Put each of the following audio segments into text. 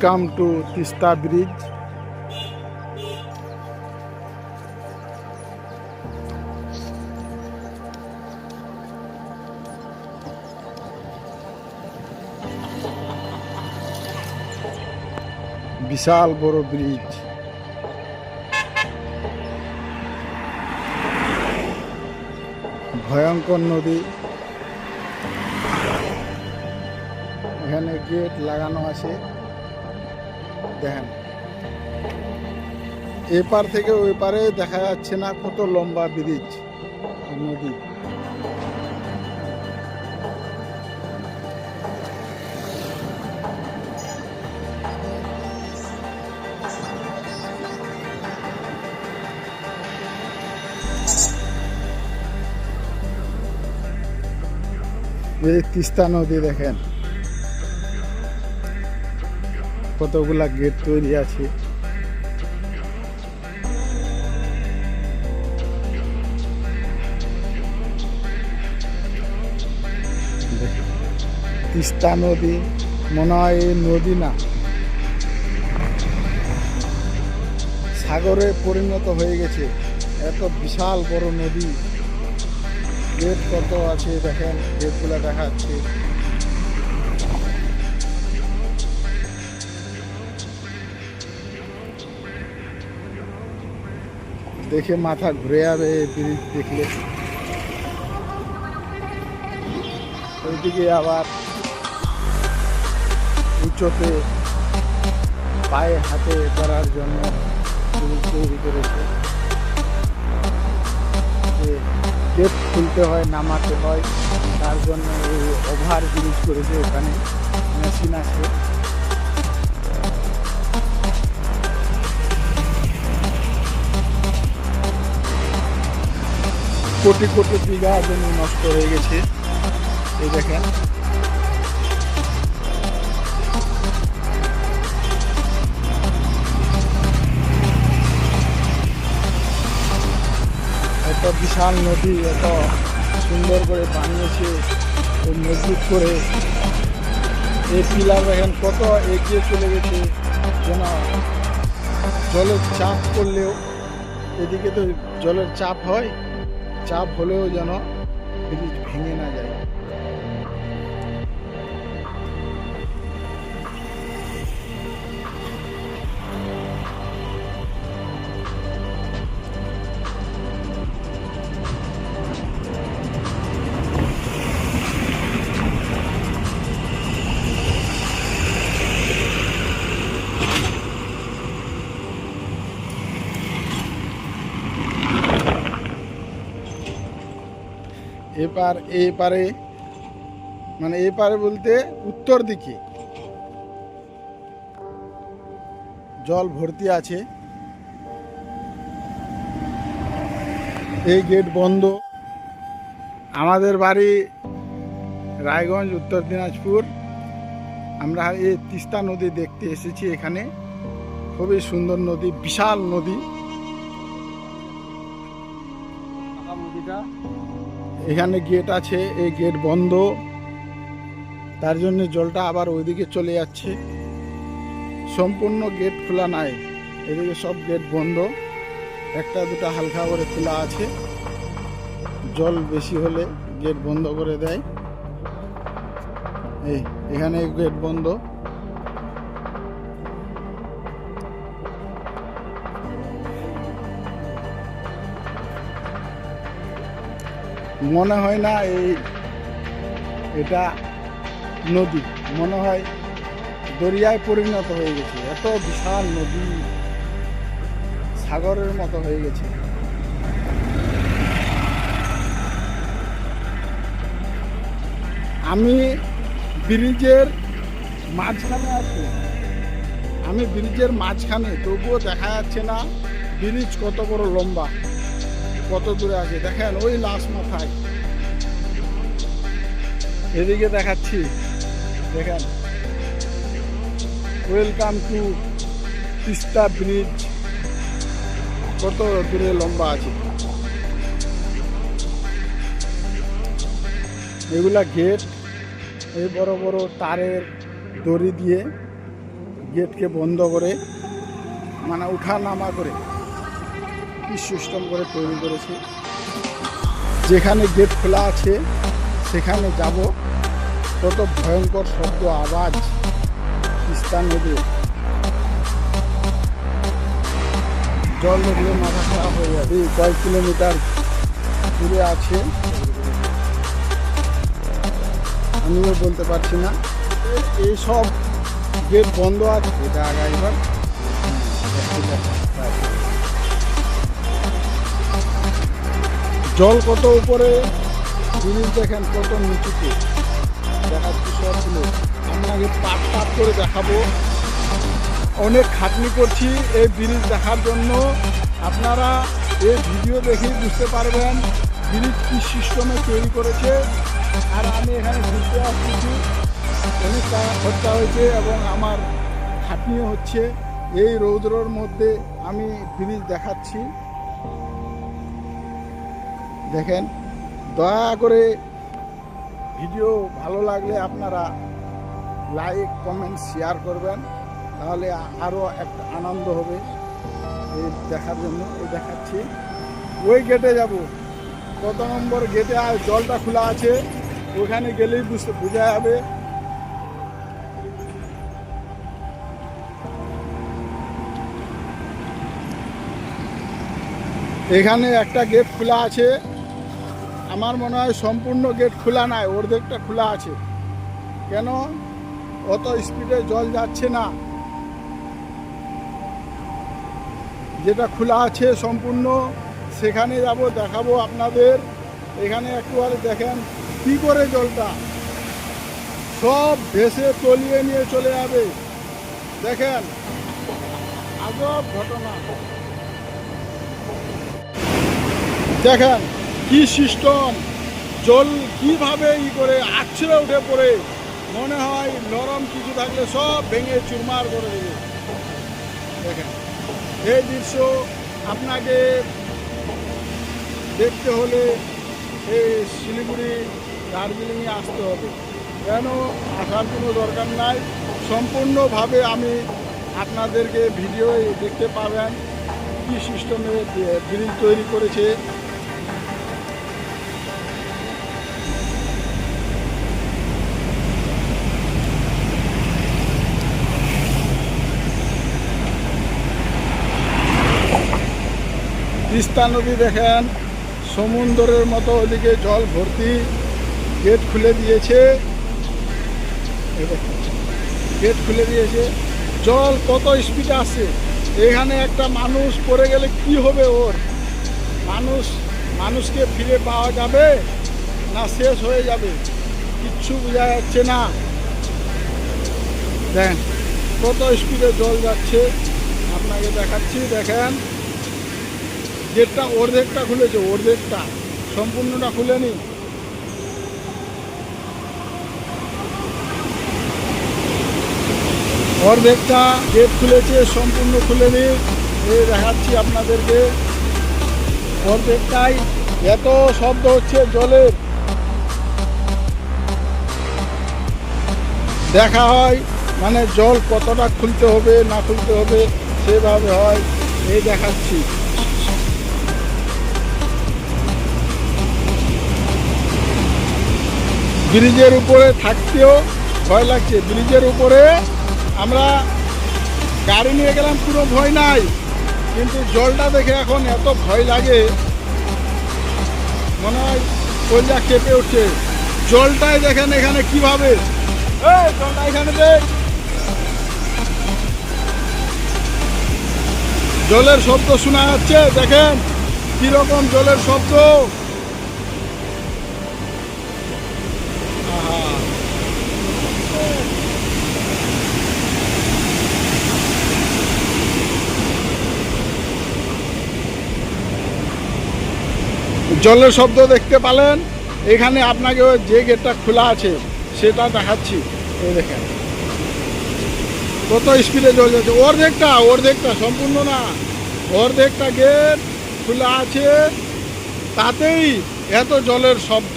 Welcome to Teesta bridge বিশাল বড় bridge ভয়ঙ্কর নদী। এখানে গেট লাগানো আছে। দেখেন। এপার থেকে ওই পারে দেখা যাচ্ছে না কত লম্বা ব্রিজ নদী। তিস্তা নদী দেখেন। কতগুলা গেট তৈরি আছে। তিস্তা নদী মনে হয় নদী না। সাগরে পরিণত হয়ে গেছে। এত বিশাল বড় নদী। গেট কত আছে দেখেন? গেটগুলো দেখা দেখে মাথা ঘুরে যাবে ব্রিজ দেখলে। ওইদিকে আবার উঁচোতে পায়ে হাতে করার জন্য তৈরি করেছে। গেট খুলতে হয়, নামাতে হয়, তার জন্য ওভার ব্রিজ করেছে ওখানে মেশিন আছে। কোটি কোটি বিঘা জমি নষ্ট হয়ে গেছে। এই দেখেন। এত বিশাল নদী, এত সুন্দর করে বানিয়েছে মজবুত করে। এই পিলার দেখেন কত এগিয়ে চলে গেছে। যেন জলের চাপ করলেও এদিকে তো জলের চাপ হয়। চাপ হলেও যেন ব্রিজ ভেঙে না যায়। এপার এই পারে মানে এই পারে বলতে উত্তর দিকে। জল ভর্তি আছে। এই গেট বন্ধ। আমাদের বাড়ি রায়গঞ্জ, উত্তর দিনাজপুর। আমরা এই তিস্তা নদী দেখতে এসেছি এখানে। খুবই সুন্দর নদী, বিশাল নদী। এখানে গেট আছে, এই গেট বন্ধ। তার জন্য জলটা আবার ওইদিকে চলে যাচ্ছে। সম্পূর্ণ গেট খোলা নাই, এদিকে সব গেট বন্ধ। একটা দুটা হালকা করে খোলা আছে। জল বেশি হলে গেট বন্ধ করে দেয়। এই, এখানে গেট বন্ধ। মনে হয় না এই এটা নদী। মনে হয় দরিয়ায় পরিণত হয়ে গেছে। এত বিশাল নদী, সাগরের মতো হয়ে গেছে। আমি ব্রিজের মাঝখানে আছি। আমি ব্রিজের মাঝখানে, তবুও দেখা যাচ্ছে না ব্রিজ কত বড় লম্বা। কত দূরে আছে? দেখেন, ওই লাশ মাথায়। এদিকে দেখাচ্ছি। দেখেন। ওয়েলকাম টু তিস্তা ব্রিজ কত দূরে লম্বা আছে। এগুলা গেট এই বড় বড় তারের দড়ি দিয়ে গেটকে বন্ধ করে মানে উঠা নামা করে। সিস্টেম করে তৈরি করেছে? যেখানে গেট খোলা আছে, সেখানে যাব। কত ভয়ঙ্কর শব্দ, আওয়াজ। তিস্তা নদী। জল দেখলে মাথা খারাপ হয়ে যাবে। কয়েক কিলোমিটার দূরে আছে। আমিও বলতে পারছি না। এইসব গেট বন্ধ আছে। এটা আগে একবার জল কত উপরে? জিনিস দেখেন কত নিচুতে। দেখাচ্ছি সবগুলো আপনাকে পাট পাট করে দেখাবো। অনেক খাটনি করছি এই ব্রিজ দেখার জন্য। আপনারা এই ভিডিও দেখেই বুঝতে পারবেন ব্রিজ কী সিস্টেমে তৈরি করেছে। আর আমি এখানে ঘুরতে আসতেছি অনেক টাকা খরচা হয়েছে এবং আমার খাটনিও হচ্ছে। এই রৌদ্রর মধ্যে আমি ব্রিজ দেখাচ্ছি। দেখেন, দয়া করে ভিডিও ভালো লাগলে আপনারা লাইক কমেন্ট শেয়ার করবেন, তাহলে আরও একটা আনন্দ হবে। এই দেখার জন্য, এই দেখাচ্ছি। ওই গেটে যাব। কত নম্বর গেটে আর জলটা খোলা আছে, ওখানে গেলেই বুঝতে বোঝা যাবে। এখানে একটা গেট খোলা আছে। আমার মনে হয় সম্পূর্ণ গেট খোলা নাই, অর্ধেকটা খোলা আছে। কেন? অত স্পিডে জল যাচ্ছে না। যেটা খোলা আছে সম্পূর্ণ, সেখানে যাব, দেখাবো আপনাদের। এখানে একটু আর দেখেন কি করে জলটা। সব ভেসে তলিয়ে নিয়ে চলে যাবে। দেখেন, আজব ঘটনা। দেখেন কি সিস্টেম? জল কীভাবে ই করে আছড়ে উঠে পড়ে? মনে হয় নরম কিছু থাকলে সব ভেঙে চুরমার করে দেবে। দেখেন, এই দৃশ্য আপনাকে দেখতে হলে এই শিলিগুড়ি দার্জিলিংয়ে আসতে হবে। কেন? আসার কোনো দরকার নাই। সম্পূর্ণভাবে আমি আপনাদেরকে ভিডিও দেখতে পাবেন। কী সিস্টেমে ব্রিজ তৈরি করেছে তিস্তা নদী দেখেন সমুদ্রের মতো ওদিকে জল ভর্তি গেট খুলে দিয়েছে। গেট খুলে দিয়েছে। জল কত স্পিডে আসছে? এখানে একটা মানুষ পড়ে গেলে কি হবে ওর? মানুষ, মানুষকে ফিরে পাওয়া যাবে না শেষ হয়ে যাবে? কিচ্ছু বোঝা যাচ্ছে না। দেখেন, কত স্পিডে জল যাচ্ছে। আপনাকে দেখাচ্ছি, দেখেন। গেটটা অর্ধেকটা খুলেছে, অর্ধেকটা। সম্পূর্ণটা খুলেনি অর্ধেকটা গেট খুলেছে, সম্পূর্ণ খুলেনি এই দেখাচ্ছি আপনাদেরকে। অর্ধেকটাই এত শব্দ হচ্ছে জলের। দেখা হয় মানে জল কতটা খুলতে হবে, না খুলতে হবে, সেভাবে হয়। এই দেখাচ্ছি। ব্রিজের উপরে থাকতেও ভয় লাগছে। ব্রিজের উপরে আমরা গাড়ি নিয়ে গেলাম, পুরো ভয় নাই। কিন্তু জলটা দেখে এখন এত ভয় লাগে, মনে হয় কলজা কেঁপে উঠছে। জলটাই দেখেন এখানে কীভাবে। জলটা এখানে দেখ জলের শব্দ শোনা যাচ্ছে, দেখেন কীরকম জলের শব্দ। জলের শব্দ দেখতে পেলেন। এখানে আপনাকে যে গেটটা খোলা আছে, সেটা দেখাচ্ছি। এই দেখেন। কত স্পিডে জল যাচ্ছে। অর্ধেকটা অর্ধেকটা, সম্পূর্ণ না। অর্ধেকটা গেট খোলা আছে। তাতেই এত জলের শব্দ।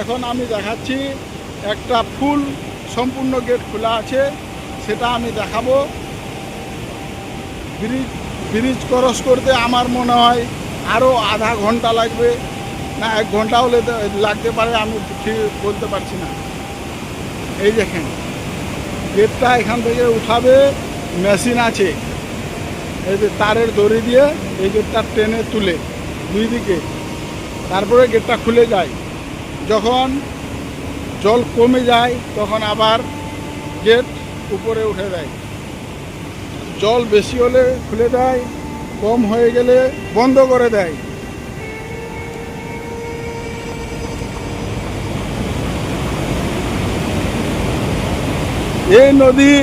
এখন আমি দেখাচ্ছি, একটা ফুল সম্পূর্ণ গেট খোলা আছে, সেটা আমি দেখাবো। ব্রিজ ব্রিজ ক্রস করতে আমার মনে হয় আরও আধা ঘণ্টা লাগবে। না, এক ঘণ্টা হলে লাগতে পারে, আমি ঠিক বলতে পারছি না। এই দেখেন, গেটটা এখান থেকে উঠাবে, মেশিন আছে। এই যে তারের দড়ি দিয়ে এই গেটটা টেনে তুলে, দুই দিকে। তারপরে গেটটা খুলে যায়। যখন জল কমে যায়, তখন আবার গেট উপরে উঠে দেয় জল বেশি হলে খুলে দেয় কম হয়ে গেলে বন্ধ করে দেয়। এই নদী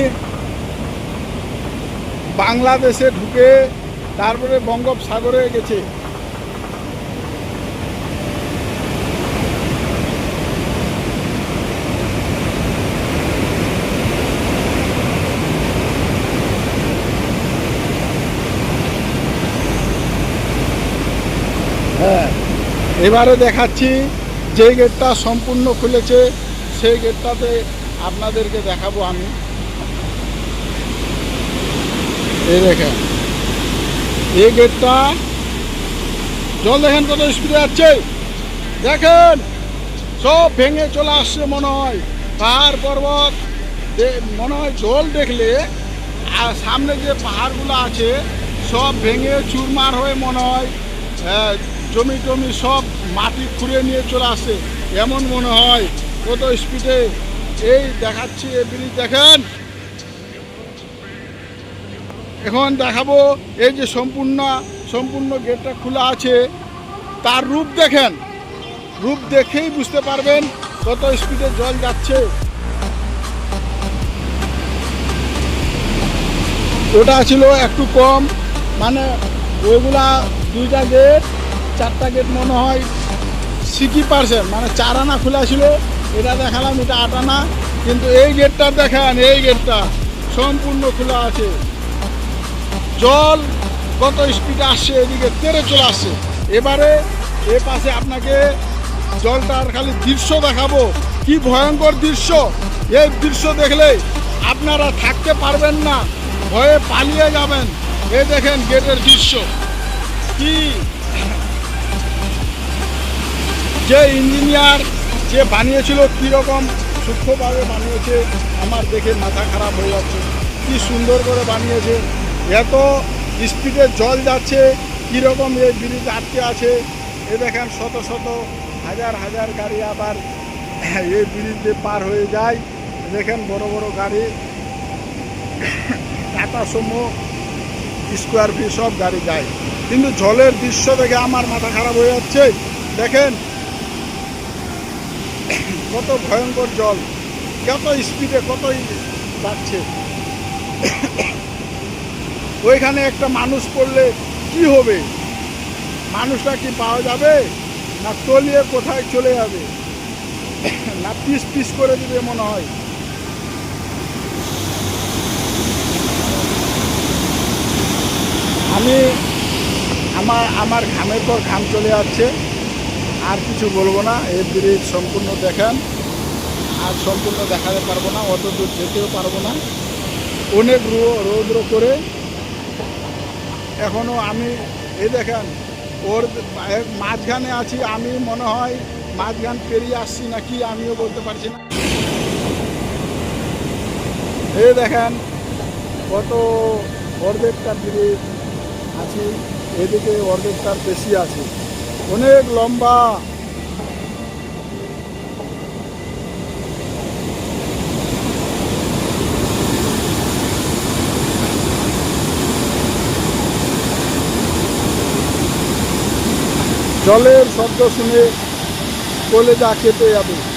বাংলাদেশে ঢুকে তারপরে বঙ্গোপসাগরে গেছে হ্যাঁ এবারে দেখাচ্ছি যে গেটটা সম্পূর্ণ খুলেছে সেই গেটটাতে আপনাদেরকে দেখাবো আমি। এই দেখেন এই গেটটা জল দেখেন কত স্পিডে যাচ্ছে। দেখেন সব ভেঙে চলে আসছে মনে হয় পাহাড় পর্বত মনে হয় জল দেখলে আর সামনে যে পাহাড়গুলো আছে সব ভেঙে চুরমার হয়ে মনে হয় আহ, জমি টমি সব মাটি খুঁড়ে নিয়ে চলে আসছে এমন মনে হয়, কত স্পিডে এই দেখাচ্ছি এই ব্রিজ দেখেন। এখন দেখাবো এই যে সম্পূর্ণ সম্পূর্ণ গেটটা খোলা আছে। তার রূপ দেখেন। রূপ দেখেই বুঝতে পারবেন কত স্পিডে জল যাচ্ছে। ওটা ছিল একটু কম মানে ওইগুলা দুইটা গেট। চারটা গেট মনে হয় সিকি পার্সেন্ট মানে চার আনা খোলা ছিল এটা দেখালাম, এটা আট আনা। কিন্তু এই গেটটা দেখেন, এই গেটটা সম্পূর্ণ খোলা আছে। জল কত স্পিডে আসছে, এদিকে তেরে চলে আসছে। এবারে এ পাশে আপনাকে জলটার খালি দৃশ্য দেখাবো। কি ভয়ঙ্কর দৃশ্য! এই দৃশ্য দেখলে আপনারা থাকতে পারবেন না, ভয়ে পালিয়ে যাবেন। এই দেখেন গেটের দৃশ্য। কি যে ইঞ্জিনিয়ার যে বানিয়েছিল কীরকম সূক্ষ্মভাবে বানিয়েছে, আমার দেখে মাথা খারাপ হয়ে যাচ্ছে। কি সুন্দর করে বানিয়েছে, এত স্পিডে জল যাচ্ছে, কীরকম এই ব্রিজ আটকে আছে। এ দেখেন শত শত হাজার হাজার গাড়ি আবার এই ব্রিজ দিয়ে পার হয়ে যায়। দেখেন বড় বড় গাড়ি, টাটা সুমো, স্কোয়ার ফিট সব গাড়ি যায়। কিন্তু জলের দৃশ্য দেখে আমার মাথা খারাপ হয়ে যাচ্ছে। দেখেন কত ভয়ঙ্কর জল, কত স্পিডে কত যাচ্ছে। ওইখানে একটা মানুষ পড়লে কি হবে? মানুষটা কি পাওয়া যাবে? না তলিয়ে কোথায় চলে যাবে? না পিস পিস করে দিবে মনে হয়। আমি আমার আমার ঘামের পর ঘাম চলে যাচ্ছে। আর কিছু বলব না, এই ব্রিজ সম্পূর্ণ দেখান। আর সম্পূর্ণ দেখাতে পারব না, অত দূর যেতেও পারব না। অনেক রো- রৌদ্র করে। এখনও আমি, এই দেখেন, ওর মাঝখানে আছি, আমি মনে হয় মাঝখান পেরিয়ে আসছি নাকি আমিও বলতে পারছি না। এই দেখেন, কত অর্ধেকটা ব্রিজ আছে, এদিকে অর্ধেকটার বেশি আছে। অনেক লম্বা। জলের শব্দ শুনে কলেজা খেতে যাবে।